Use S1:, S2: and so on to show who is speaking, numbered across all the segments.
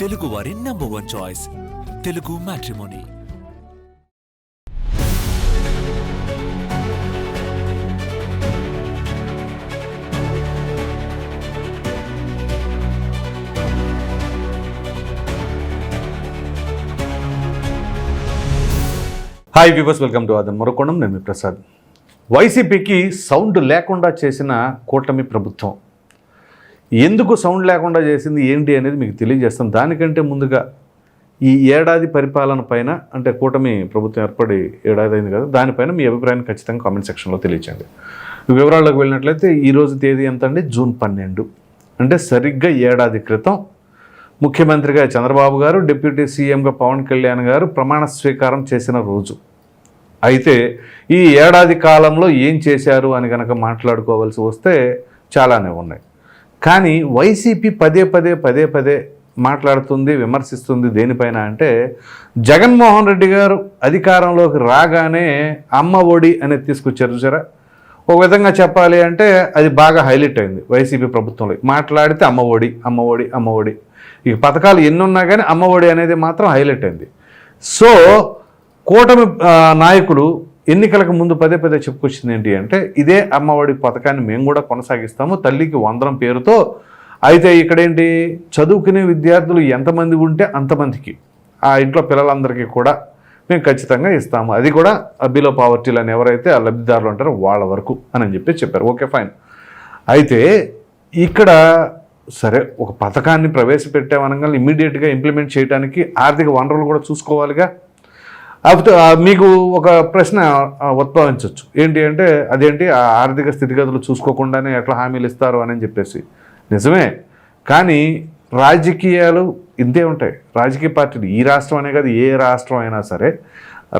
S1: తెలుగు వారి number one choice Telugu matrimony
S2: hi viewers welcome to అదన్ మరొకొండం నేను ప్రసాద్. వైసీపీకి సౌండ్ లేకుండా చేసిన కూటమి ప్రభుత్వం. ఎందుకు సౌండ్ లేకుండా చేసింది ఏంటి అనేది మీకు తెలియజేస్తాం. దానికంటే ముందుగా ఈ ఏడాది పరిపాలన పైన అంటే కూటమి ప్రభుత్వం ఏర్పడి ఏడాది అయింది కదా దానిపైన మీ అభిప్రాయాన్ని ఖచ్చితంగా కామెంట్ సెక్షన్లో తెలియచేయండి. వివరాల్లోకి వెళ్ళినట్లయితే ఈరోజు తేదీ ఎంత అండి? జూన్ పన్నెండు. అంటే సరిగ్గా ఏడాది క్రితం ముఖ్యమంత్రిగా చంద్రబాబు గారు డిప్యూటీ సీఎంగా పవన్ కళ్యాణ్ గారు ప్రమాణ స్వీకారం చేసిన రోజు. అయితే ఈ ఏడాది కాలంలో ఏం చేశారు అని కనుక మాట్లాడుకోవాల్సి వస్తే చాలానే ఉన్నాయి. కానీ వైసీపీ పదే పదే పదే పదే మాట్లాడుతుంది విమర్శిస్తుంది దేనిపైన అంటే జగన్మోహన్ రెడ్డి గారు అధికారంలోకి రాగానే అమ్మ ఒడి అనేది తీసుకొచ్చారు చూసారా? ఒక విధంగా చెప్పాలి అంటే అది బాగా హైలైట్ అయింది వైసీపీ ప్రభుత్వంలో. మాట్లాడితే అమ్మ ఒడి అమ్మ ఒడి అమ్మ ఒడి. ఇక పథకాలు ఎన్ని ఉన్నా కానీ అమ్మ ఒడి అనేది మాత్రం హైలైట్ అయింది. సో కూటమి నాయకులు ఎన్నికలకు ముందు పదే పదే చెప్పుకొచ్చింది ఏంటి అంటే ఇదే అమ్మఒడి పథకాన్ని మేము కూడా కొనసాగిస్తాము. తల్లికి వందరం పేరుతో. అయితే ఇక్కడేంటి? చదువుకునే విద్యార్థులు ఎంతమంది ఉంటే అంతమందికి. ఆ ఇంట్లో పిల్లలందరికీ కూడా మేము ఖచ్చితంగా ఇస్తాము. అది కూడా బిలో పావర్టీలు అని ఎవరైతే ఆ లబ్ధిదారులు ఉంటారో వాళ్ళ వరకు అని చెప్పి చెప్పారు. Okay fine. అయితే ఇక్కడ సరే ఒక పథకాన్ని ప్రవేశపెట్టామనగా ఇమ్మీడియట్గా ఇంప్లిమెంట్ చేయడానికి ఆర్థిక వనరులు కూడా చూసుకోవాలిగా. మీకు ఒక ప్రశ్న ఉద్భవించవచ్చు ఏంటి అంటే అదేంటి ఆ ఆర్థిక స్థితిగతులు చూసుకోకుండానే ఎట్లా హామీలు ఇస్తారు అని చెప్పేసి. నిజమే. కానీ రాజకీయాలు ఇంతే ఉంటాయి. రాజకీయ పార్టీలు ఈ రాష్ట్రం అనే కాదు ఏ రాష్ట్రం అయినా సరే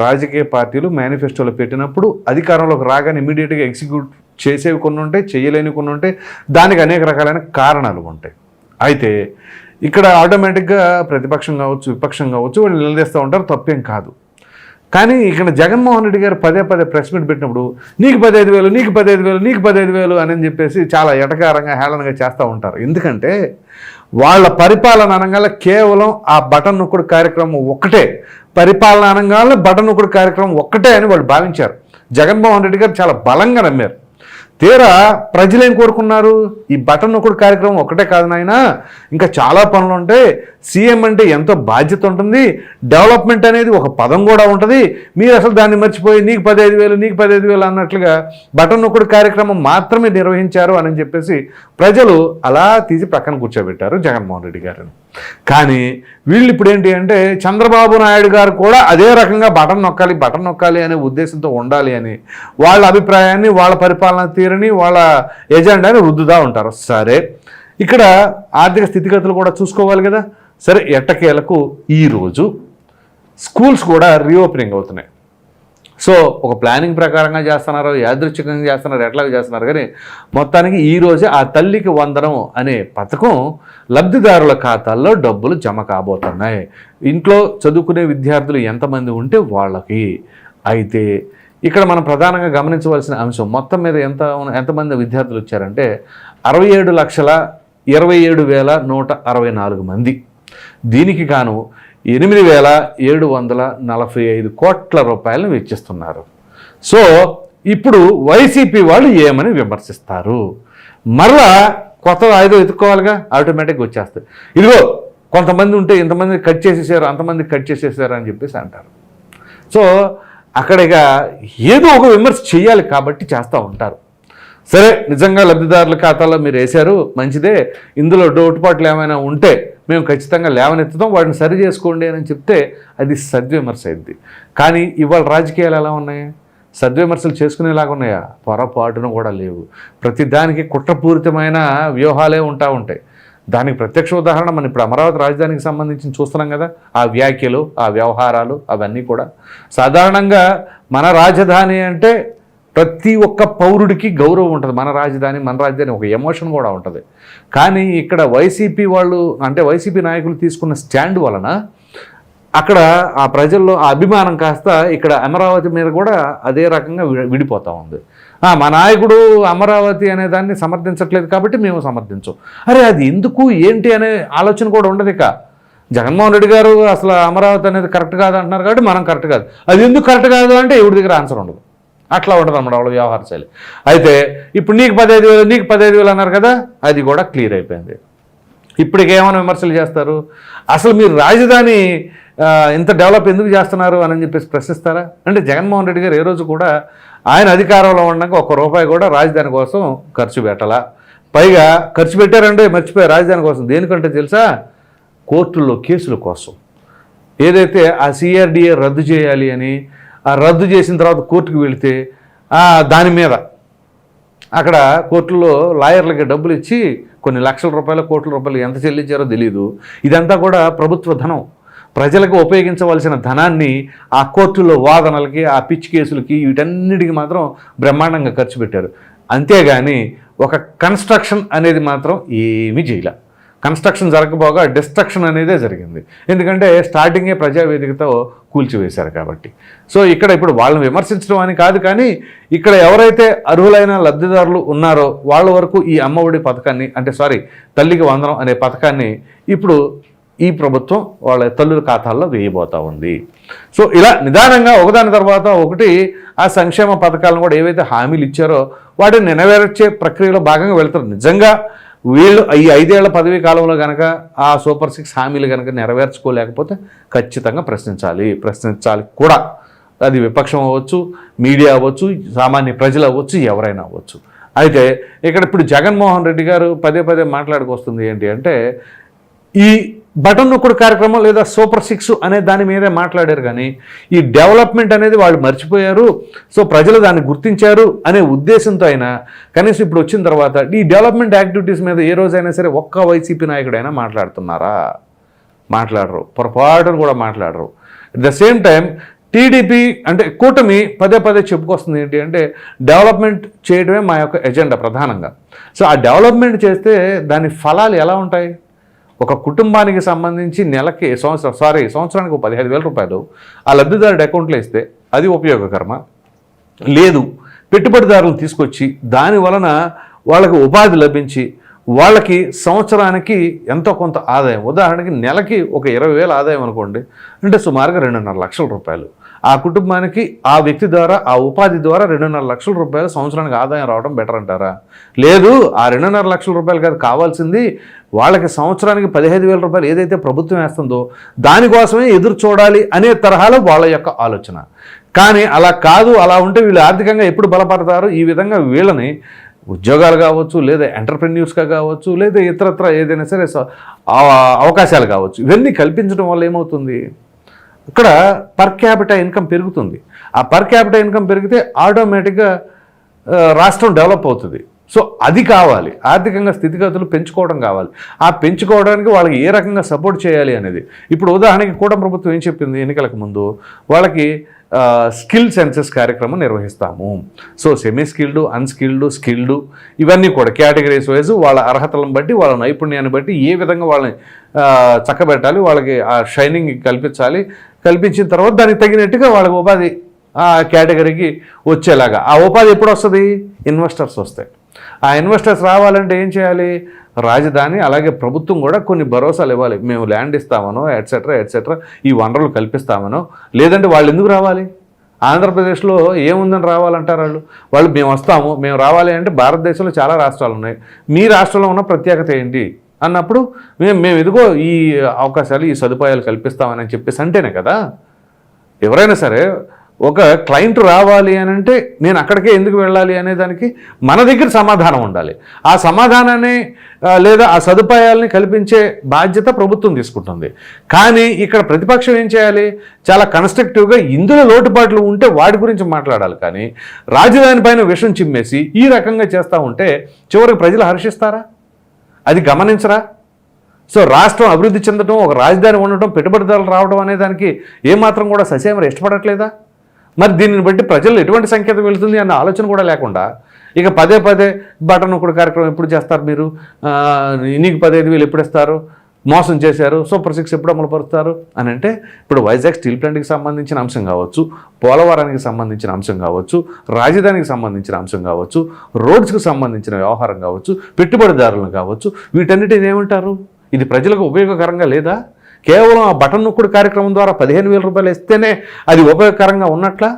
S2: రాజకీయ పార్టీలు మేనిఫెస్టోలో పెట్టినప్పుడు అధికారంలోకి రాగానే ఇమీడియట్గా ఎగ్జిక్యూట్ చేసేవి కొన్ని ఉంటాయి చేయలేని కొన్ని ఉంటాయి. దానికి అనేక రకాలైన కారణాలు ఉంటాయి. అయితే ఇక్కడ ఆటోమేటిక్గా ప్రతిపక్షం కావచ్చు విపక్షం కావచ్చు వాళ్ళు నిలదీస్తూ ఉంటారు తప్పేం కాదు. కానీ ఇక్కడ జగన్మోహన్ రెడ్డి గారు పదే పదే ప్రెస్ మీట్ పెట్టినప్పుడు నీకు పదహైదు వేలు నీకు పదహైదు వేలు నీకు పదహైదు వేలు అని చెప్పేసి చాలా ఎటకారంగా హేళనగా చేస్తూ ఉంటారు. ఎందుకంటే వాళ్ళ పరిపాలన అనగానే కేవలం ఆ బటన్ నొక్కుడు కార్యక్రమం ఒక్కటే. పరిపాలన అనగానే బటన్ నొక్కుడు కార్యక్రమం ఒక్కటే అని వాళ్ళు భావించారు. జగన్మోహన్ రెడ్డి గారు చాలా బలంగా నమ్మారు. తీరా ప్రజలు ఏం కోరుకున్నారు? ఈ బటన్ నొక్కుడు కార్యక్రమం ఒకటే కాదు నాయన ఇంకా చాలా పనులు ఉంటాయి సీఎం అంటే ఎంతో బాధ్యత ఉంటుంది. డెవలప్మెంట్ అనేది ఒక పదం కూడా ఉంటుంది. మీరు అసలు దాన్ని మర్చిపోయి నీకు పదహైదు వేలు నీకు పదహైదు వేలు అన్నట్లుగా బటన్ నొక్కుడు కార్యక్రమం మాత్రమే నిర్వహించారు అని చెప్పేసి ప్రజలు అలా తీసి పక్కన కూర్చోబెట్టారు జగన్మోహన్ రెడ్డి గారిని. కానీ వీళ్ళు ఇప్పుడు ఏంటి అంటే చంద్రబాబు నాయుడు గారు కూడా అదే రకంగా బటన్ నొక్కాలి బటన్ నొక్కాలి అనే ఉద్దేశంతో ఉండాలి అని వాళ్ళ అభిప్రాయాన్ని వాళ్ళ పరిపాలన తీరుని వాళ్ళ ఎజెండాని రుద్దుదా ఉంటారు. సరే ఇక్కడ ఆర్థిక స్థితిగతులు కూడా చూసుకోవాలి కదా. సరే ఎట్టకేలకు ఈరోజు స్కూల్స్ కూడా రీఓపెనింగ్ అవుతున్నాయి. సో ఒక ప్లానింగ్ ప్రకారంగా చేస్తున్నారు యాదృచ్ఛికంగా చేస్తున్నారు ఎట్లాగ చేస్తున్నారు. కానీ మొత్తానికి ఈరోజే ఆ తల్లికి వందనం అనే పథకం లబ్ధిదారుల ఖాతాల్లో డబ్బులు జమ కాబోతున్నాయి. ఇంట్లో చదువుకునే విద్యార్థులు ఎంతమంది ఉంటే వాళ్ళకి. అయితే ఇక్కడ మనం ప్రధానంగా గమనించవలసిన అంశం మొత్తం మీద ఎంత ఎంతమంది విద్యార్థులు వచ్చారంటే అరవై ఏడు లక్షల ఇరవై ఏడు వేల నూట అరవై నాలుగు మంది. దీనికి గాను ఎనిమిది వేల ఏడు వందల నలభై ఐదు కోట్ల రూపాయలను వెచ్చిస్తున్నారు. సో ఇప్పుడు వైసీపీ వాళ్ళు ఏమని విమర్శిస్తారు? మరలా కొత్త ఆయుధం ఎత్తుకోవాలిగా ఆటోమేటిక్గా వచ్చేస్తాయి ఇదిగో కొంతమంది ఉంటే ఇంతమంది కట్ చేసేసారు అంతమంది కట్ చేసేసారు అని చెప్పేసి అంటారు. సో అక్కడ ఇక ఏదో ఒక విమర్శ చేయాలి కాబట్టి చేస్తూ ఉంటారు. సరే నిజంగా లబ్ధిదారుల ఖాతాలో మీరు వేశారు మంచిదే. ఇందులో డోటుపాట్లు ఏమైనా ఉంటే మేము ఖచ్చితంగా లేవనెత్తుతాం వాటిని సరి చేసుకోండి అని చెప్తే అది సద్విమర్శ అయింది. కానీ ఇవాళ రాజకీయాలు ఎలా ఉన్నాయి? సద్విమర్శలు చేసుకునేలాగా ఉన్నాయా? పొరపాటును కూడా లేవు. ప్రతి దానికి కుట్రపూరితమైన వ్యూహాలే ఉంటా ఉంటాయి. దానికి ప్రత్యక్ష ఉదాహరణ మనం ఇప్పుడు అమరావతి రాజధానికి సంబంధించి చూస్తున్నాం కదా ఆ వ్యాఖ్యలు ఆ వ్యవహారాలు అవన్నీ కూడా. సాధారణంగా మన రాజధాని అంటే ప్రతి ఒక్క పౌరుడికి గౌరవం ఉంటుంది. మన రాజధాని మన రాజధాని ఒక ఎమోషన్ కూడా ఉంటుంది. కానీ ఇక్కడ వైసీపీ వాళ్ళు అంటే వైసీపీ నాయకులు తీసుకున్న స్టాండ్ వలన అక్కడ ఆ ప్రజల్లో ఆ అభిమానం కాస్త ఇక్కడ అమరావతి మీద కూడా అదే రకంగా విడిపోతూ విడిపోతా ఉంది. ఆ, మా నాయకుడు అమరావతి అనే దాన్ని సమర్థించట్లేదు కాబట్టి మేము సమర్థించం. అరే అది ఎందుకు? ఏంటి అనే ఆలోచన కూడా ఉండదు ఇక. జగన్మోహన్ రెడ్డి గారు అసలు అమరావతి అనేది కరెక్ట్ కాదు అంటున్నారు కాబట్టి మనం కరెక్ట్ కాదు. అది ఎందుకు కరెక్ట్ కాదు అంటే ఎవరి దగ్గర ఆన్సర్ ఉండదు. అట్లా ఉంటుంది అన్నమాట వాళ్ళ వ్యవహార శైలి. అయితే ఇప్పుడు నీకు పదహైదు వేలు నీకు పదహైదు వేలు అన్నారు కదా అది కూడా క్లియర్ అయిపోయింది. ఇప్పటికేమైనా విమర్శలు చేస్తారు? అసలు మీరు రాజధాని ఇంత డెవలప్ ఎందుకు చేస్తున్నారు అని చెప్పేసి ప్రశ్నిస్తారా? అంటే జగన్మోహన్ రెడ్డి గారు ఏ రోజు కూడా ఆయన అధికారంలో ఉండక ఒక్క రూపాయి కూడా రాజధాని కోసం ఖర్చు పెట్టాలా. పైగా ఖర్చు పెట్టారంటే మర్చిపోయారు. రాజధాని కోసం దేనికంటే తెలుసా? కోర్టుల్లో కేసుల కోసం. ఏదైతే ఆ సిఆర్డిఏ రద్దు చేయాలి అని రద్దు చేసిన తర్వాత కోర్టుకు వెళితే దాని మీద అక్కడ కోర్టులో లాయర్లకి డబ్బులు ఇచ్చి కొన్ని లక్షల రూపాయల కోట్ల రూపాయలు ఎంత చెల్లించారో తెలియదు ఇదంతా కూడా ప్రభుత్వ ధనం. ప్రజలకు ఉపయోగించవలసిన ధనాన్ని ఆ కోర్టులో వాదనలకి ఆ పిచ్ కేసులకి వీటన్నిటికి మాత్రం బ్రహ్మాండంగా ఖర్చు పెట్టారు. అంతేగాని ఒక కన్స్ట్రక్షన్ అనేది మాత్రం ఏమీ చేయలే. కన్స్ట్రక్షన్ జరగబోగా డిస్ట్రక్షన్ అనేదే జరిగింది. ఎందుకంటే స్టార్టింగే ప్రజావేదికతో కూల్చివేశారు కాబట్టి. సో ఇక్కడ ఇప్పుడు వాళ్ళని విమర్శించడం అని కాదు కానీ ఇక్కడ ఎవరైతే అర్హులైన లబ్ధిదారులు ఉన్నారో వాళ్ళ వరకు ఈ అమ్మఒడి పథకాన్ని అంటే సారీ తల్లికి వందనం అనే పథకాన్ని ఇప్పుడు ఈ ప్రభుత్వం వాళ్ళ తల్లుల ఖాతాల్లో వేయబోతా ఉంది. సో ఇలా నిదానంగా ఒకదాని తర్వాత ఒకటి ఆ సంక్షేమ పథకాలను కూడా ఏవైతే హామీలు ఇచ్చారో వాటిని నెరవేర్చే ప్రక్రియలో భాగంగా వెళ్తారు. నిజంగా వీళ్ళు ఈ ఐదేళ్ళ పదవీ కాలంలో కనుక ఆ సూపర్ సిక్స్ హామీలు కనుక నెరవేర్చుకోలేకపోతే ఖచ్చితంగా ప్రశ్నించాలి. ప్రశ్నించాలి కూడా. అది విపక్షం అవ్వచ్చు మీడియా అవ్వచ్చు సామాన్య ప్రజలు అవ్వచ్చు ఎవరైనా అవ్వచ్చు. అయితే ఇక్కడ ఇప్పుడు జగన్మోహన్ రెడ్డి గారు పదే పదే మాట్లాడుకొస్తుంది ఏంటి అంటే ఈ బటన్ నొక్కుడు కార్యక్రమం లేదా సూపర్ సిక్స్ అనే దాని మీదే మాట్లాడారు కానీ ఈ డెవలప్మెంట్ అనేది వాళ్ళు మర్చిపోయారు. సో ప్రజలు దాన్ని గుర్తించారు అనే ఉద్దేశంతో అయినా కనీసం ఇప్పుడు వచ్చిన తర్వాత ఈ డెవలప్మెంట్ యాక్టివిటీస్ మీద ఏ రోజైనా సరే ఒక్క వైసీపీ నాయకుడైనా మాట్లాడుతున్నారా? మాట్లాడరు. పొరపాటును కూడా మాట్లాడరు. At the same time TDP అంటే కూటమి పదే పదే చెప్పుకొస్తుంది ఏంటి అంటే డెవలప్మెంట్ చేయడమే మా యొక్క ఎజెండా ప్రధానంగా. సో ఆ డెవలప్మెంట్ చేస్తే దాని ఫలాలు ఎలా ఉంటాయి? ఒక కుటుంబానికి సంబంధించి నెలకి సంవత్సరం సారీ సంవత్సరానికి పదిహేను వేల రూపాయలు ఆ లబ్ధిదారుడి అకౌంట్లో ఇస్తే అది ఉపయోగకరమా? లేదు. పెట్టుబడిదారులు తీసుకొచ్చి దాని వలన వాళ్ళకి ఉపాధి లభించి వాళ్ళకి సంవత్సరానికి ఎంతో కొంత ఆదాయం. ఉదాహరణకి నెలకి ఒక ఇరవై వేల ఆదాయం అనుకోండి అంటే సుమారుగా రెండున్నర లక్షల రూపాయలు. ఆ కుటుంబానికి ఆ వ్యక్తి ద్వారా ఆ ఉపాధి ద్వారా రెండున్నర లక్షల రూపాయలు సంవత్సరానికి ఆదాయం రావడం బెటర్ అంటారా? లేదు ఆ రెండున్నర లక్షల రూపాయలు కాదు కావాల్సింది వాళ్ళకి సంవత్సరానికి పదిహేను వేల రూపాయలు ఏదైతే ప్రభుత్వం వేస్తుందో దానికోసమే ఎదురు చూడాలి అనే తరహాలో వాళ్ళ యొక్క ఆలోచన. కానీ అలా కాదు అలా ఉంటే వీళ్ళు ఆర్థికంగా ఎప్పుడు బలపడతారు? ఈ విధంగా వీళ్ళని ఉద్యోగాలు కావచ్చు లేదా ఎంటర్ప్రెన్యూర్స్గా కావచ్చు లేదా ఇతరత్ర ఏదైనా సరే స- అవకాశాలు కావచ్చు. ఇవన్నీ కల్పించడం వల్ల ఏమవుతుంది? ఇక్కడ పర్ క్యాపిటల్ ఇన్కమ్ పెరుగుతుంది. ఆ పర్ క్యాపిటల్ ఇన్కమ్ పెరిగితే ఆటోమేటిక్గా రాష్ట్రం డెవలప్ అవుతుంది. సో అది కావాలి. ఆర్థికంగా స్థితిగతులు పెంచుకోవడం కావాలి. ఆ పెంచుకోవడానికి వాళ్ళకి ఏ రకంగా సపోర్ట్ చేయాలి అనేది. ఇప్పుడు ఉదాహరణకి కూడా ప్రభుత్వం ఏం చెప్పింది ఎన్నికలకు ముందు? వాళ్ళకి స్కిల్ సెన్సెస్ కార్యక్రమం నిర్వహిస్తాము. So semi skilled unskilled skilled ఇవన్నీ కూడా కేటగిరీస్ వైజ్ వాళ్ళ అర్హతలను బట్టి వాళ్ళ నైపుణ్యాన్ని బట్టి ఏ విధంగా వాళ్ళని చక్కబెట్టాలి వాళ్ళకి ఆ షైనింగ్ కల్పించాలి కల్పించిన తర్వాత దానికి తగినట్టుగా వాళ్ళకి ఉపాధి ఆ కేటగిరీకి వచ్చేలాగా. ఆ ఉపాధి ఎప్పుడు వస్తుంది? ఇన్వెస్టర్స్ వస్తాయి. ఆ ఇన్వెస్టర్స్ రావాలంటే ఏం చేయాలి? రాజధాని అలాగే ప్రభుత్వం కూడా కొన్ని భరోసాలు ఇవ్వాలి. మేము ల్యాండ్ ఇస్తామనో ఎట్సెట్రా ఎట్సెట్రా ఈ వనరులు కల్పిస్తామనో. లేదంటే వాళ్ళు ఎందుకు రావాలి? ఆంధ్రప్రదేశ్లో ఏముందని రావాలంటారు వాళ్ళు? వాళ్ళు మేము వస్తాము మేము రావాలి అంటే భారతదేశంలో చాలా రాష్ట్రాలు ఉన్నాయి. మీ రాష్ట్రంలో ఉన్న ప్రత్యేకత ఏంటి? అన్నప్పుడు మేము మేము ఎదుగో ఈ అవకాశాలు ఈ సదుపాయాలు కల్పిస్తామని చెప్పేసి అంటేనే కదా. ఎవరైనా సరే ఒక క్లయింట్ రావాలి అని అంటే నేను అక్కడికే ఎందుకు వెళ్ళాలి అనే దానికి మన దగ్గర సమాధానం ఉండాలి. ఆ సమాధానాన్ని లేదా ఆ సదుపాయాలని కల్పించే బాధ్యత ప్రభుత్వం తీసుకుంటుంది. కానీ ఇక్కడ ప్రతిపక్షం ఏం చేయాలి? చాలా కన్స్ట్రక్టివ్గా ఇందులో లోటుపాట్లు ఉంటే వాటి గురించి మాట్లాడాలి కానీ రాజధాని పైన విషం చిమ్మేసి ఈ రకంగా చేస్తూ ఉంటే చివరికి ప్రజలు హర్షిస్తారా? అది గమనించరా? సో రాష్ట్రం అభివృద్ధి చెందడం ఒక రాజధాని ఉండటం పెట్టుబడిదారులు రావడం అనే దానికి ఏమాత్రం కూడా ససేమరు ఇష్టపడట్లేదా? మరి దీనిని బట్టి ప్రజలు ఎటువంటి సంకేతం వెళుతుంది అన్న ఆలోచన కూడా లేకుండా ఇక పదే పదే బటన్ ఒకటి కార్యక్రమం ఎప్పుడు చేస్తారు మీరు? ఆ, నీకు పదహైదు వేలు ఎప్పుడు ఇస్తారు? మోసం చేశారు సూపర్ సిక్స్ ఎప్పుడు అమలు పరుస్తారు అని అంటే ఇప్పుడు వైజాగ్ స్టీల్ ప్లాంట్కి సంబంధించిన అంశం కావచ్చు పోలవరానికి సంబంధించిన అంశం కావచ్చు రాజధానికి సంబంధించిన అంశం కావచ్చు రోడ్స్కి సంబంధించిన వ్యవహారం కావచ్చు పెట్టుబడిదారులను కావచ్చు వీటన్నిటిని ఏమంటారు? ఇది ప్రజలకు ఉపయోగకరంగా లేదా? కేవలం ఆ బటన్ నొక్కుడు కార్యక్రమం ద్వారా పదిహేను వేల రూపాయలు ఇస్తేనే అది ఉపయోగకరంగా ఉన్నట్లా?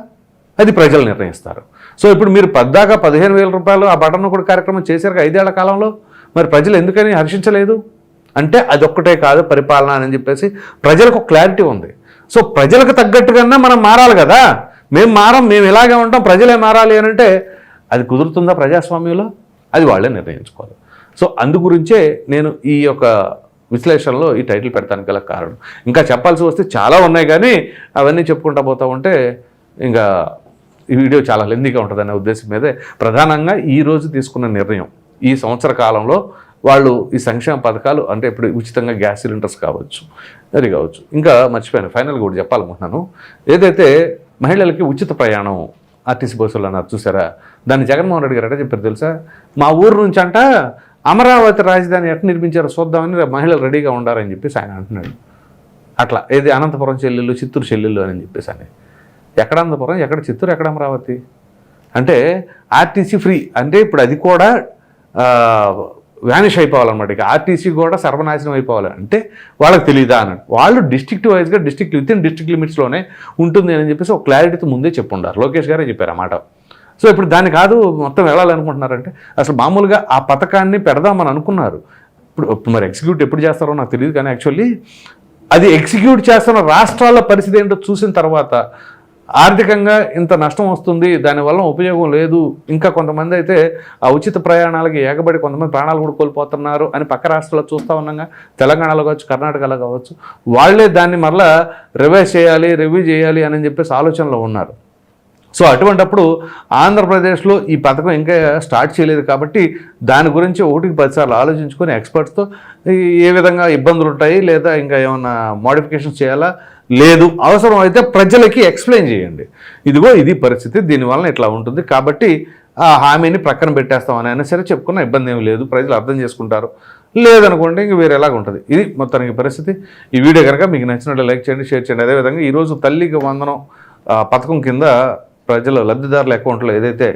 S2: అది ప్రజలు నిర్ణయిస్తారు. సో ఇప్పుడు మీరు పద్దాకా పదిహేను వేల రూపాయలు ఆ బటన్ నొక్కుడు కార్యక్రమం చేశారు ఐదేళ్ళ కాలంలో? మరి ప్రజలు ఎందుకని హర్షించలేదు? అంటే అదొక్కటే కాదు పరిపాలన అని చెప్పేసి ప్రజలకు క్లారిటీ ఉంది. సో ప్రజలకు తగ్గట్టుగానే మనం మారాలి కదా. మేము మారం మేము ఇలాగే ఉంటాం ప్రజలే మారాలి అని అంటే అది కుదురుతుందా ప్రజాస్వామ్యంలో? అది వాళ్ళే నిర్ణయించుకోవాలి. సో అందు గురించే నేను ఈ యొక్క విశ్లేషణలో ఈ టైటిల్ పెడతానికి గల కారణం. ఇంకా చెప్పాల్సి వస్తే చాలా ఉన్నాయి కానీ అవన్నీ చెప్పుకుంటా పోతా ఉంటే ఇంకా ఈ వీడియో చాలా లెందీగా ఉంటుందనే ఉద్దేశం మీదే. ప్రధానంగా ఈరోజు తీసుకున్న నిర్ణయం ఈ సంవత్సర కాలంలో వాళ్ళు ఈ సంక్షేమ పథకాలు అంటే ఇప్పుడు ఉచితంగా గ్యాస్ సిలిండర్స్ కావచ్చు అది కావచ్చు. ఇంకా మర్చిపోయాను ఫైనల్గా కూడా చెప్పాలనుకుంటున్నాను. ఏదైతే మహిళలకి ఉచిత ప్రయాణం ఆర్టీసీ బస్సులు అన్నారు చూసారా? దాన్ని జగన్మోహన్ రెడ్డి గారు ఎట్లా చెప్పారు తెలుసా? మా ఊరు నుంచి అంట అమరావతి రాజధాని ఎట్లా నిర్మించారో చూద్దామని మహిళలు రెడీగా ఉండారని చెప్పేసి ఆయన అంటున్నాడు. అట్లా ఏది అనంతపురం చెల్లెళ్ళు చిత్తూరు చెల్లెళ్ళు అని చెప్పేసి అని. ఎక్కడ అనంతపురం? ఎక్కడ చిత్తూరు? ఎక్కడ అమరావతి? అంటే ఆర్టీసీ ఫ్రీ. అంటే ఇప్పుడు అది కూడా వ్యానిష్ అయిపోవాలన్నమాట. ఇక ఆర్టీసీ కూడా సర్వనాశనం అయిపోవాలి. అంటే వాళ్ళకి తెలియదా అని వాళ్ళు డిస్ట్రిక్ట్ వైజ్గా డిస్ట్రిక్ట్ విత్ ఇన్ డిస్ట్రిక్ట్ లిమిట్స్లోనే ఉంటుంది అని చెప్పేసి ఒక క్లారిటీతో ముందే చెప్పుండారు. లోకేష్ గారే చెప్పారు అన్నమాట సో ఇప్పుడు దాన్ని కాదు మొత్తం వెళ్ళాలనుకుంటున్నారంటే అసలు మామూలుగా ఆ పథకాన్ని పెడదామని అనుకున్నారు. ఇప్పుడు ఇప్పుడు మరి ఎగ్జిక్యూట్ ఎప్పుడు చేస్తారో నాకు తెలియదు కానీ యాక్చువల్లీ అది ఎగ్జిక్యూట్ చేస్తున్న రాష్ట్రాల పరిస్థితి ఏంటో చూసిన తర్వాత ఆర్థికంగా ఇంత నష్టం వస్తుంది దానివల్ల ఉపయోగం లేదు. ఇంకా కొంతమంది అయితే ఆ ఉచిత ప్రయాణాలకి ఏకబడి కొంతమంది ప్రాణాలు కూడా కోల్పోతున్నారు అని పక్క రాష్ట్రాల్లో చూస్తూ ఉన్నాగా. తెలంగాణలో కావచ్చు కర్ణాటకలో కావచ్చు. వాళ్ళే దాన్ని మరలా రివైజ్ చేయాలి రివ్యూ చేయాలి అని చెప్పేసి ఆలోచనలో ఉన్నారు. సో అటువంటప్పుడు ఆంధ్రప్రదేశ్లో ఈ పథకం ఇంకా స్టార్ట్ చేయలేదు కాబట్టి దాని గురించి ఒకటికి పదిసార్లు ఆలోచించుకొని ఎక్స్పర్ట్స్తో ఏ విధంగా ఇబ్బందులు ఉంటాయి లేదా ఇంకా ఏమైనా మోడిఫికేషన్స్ చేయాలా? లేదు. అవసరం అయితే ప్రజలకి ఎక్స్ప్లెయిన్ చేయండి. ఇదిగో ఇది పరిస్థితి దీనివల్ల ఇట్లా ఉంటుంది. కాబట్టి ఆ హామీని ప్రక్కన పెట్టేస్తామని అయినా సరే చెప్పుకున్న ఇబ్బంది ఏమి లేదు. ప్రజలు అర్థం చేసుకుంటారు. లేదనుకోండి ఇంక వేరే ఎలాగ ఉంటుంది? ఇది మొత్తానికి పరిస్థితి. ఈ వీడియో కనుక మీకు నచ్చినట్లు లైక్ చేయండి షేర్ చేయండి. అదేవిధంగా ఈరోజు తల్లికి వందనం పథకం కింద ప్రజలు లబ్ధిదారుల అకౌంట్లో ఏదైతే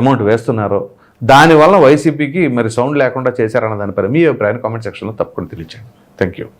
S2: అమౌంట్ వేస్తున్నారో దానివల్ల వైసీపీకి మరి సౌండ్ లేకుండా చేశారన్న దానిపై మీ అభిప్రాయాన్ని కామెంట్ సెక్షన్లో తప్పకుండా తెలియచేయండి. Thank you